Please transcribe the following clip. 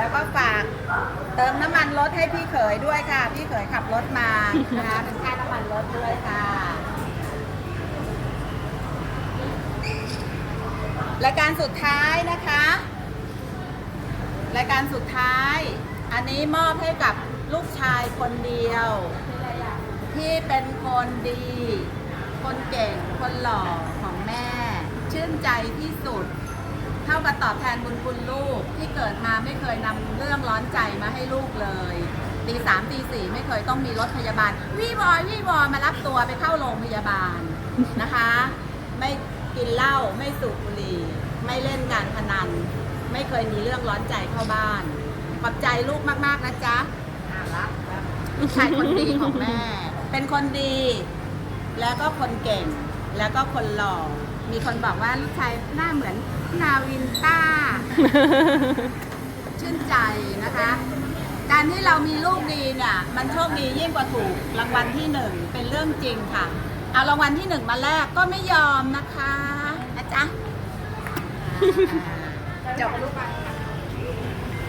แล้วก็ฝากเติมน้ำมันรถให้พี่เขยด้วยค่ะ พี่เขยขับรถมานะคะเป็นค่าน้ำมันรถด้วยค่ะ รายการสุดท้ายนะคะ รายการสุดท้าย อันนี้มอบให้กับลูกชายคนเดียว ที่เป็นคนดี คนเก่ง คนหล่อของแม่ ชื่นใจที่สุด ท่ากับตอบแทนบุญคุณลูกที่เกิดมาไม่เคยนำเรื่องร้อนใจมาให้ลูกเลยตีสามตีสี่ไม่เคยต้องมีรถพยาบาลวี่วอยวี่วอมารับตัวไปเข้าโรงพยาบาลนะคะ ไม่กินเหล้าไม่สูบบุหรี่ ไม่เล่นการพนัน ไม่เคยมีเรื่องร้อนใจเข้าบ้านขอบใจลูกมากๆนะจ๊ะน่ารักครับลูกชายคนดีของแม่ เป็นคนดี แล้วก็คนเก่ง แล้วก็คนหล่อ มีคนบอกว่าลูกชายหน้าเหมือนนาวินต้า ชื่นใจนะคะ การที่เรามีลูกดีเนี่ย มันโชคดียิ่งกว่าถูกรางวัลที่หนึ่งเป็นเรื่องจริงค่ะ เอารางวัลที่หนึ่งมาแลกก็ไม่ยอมนะคะนะจ๊ะ จบลูก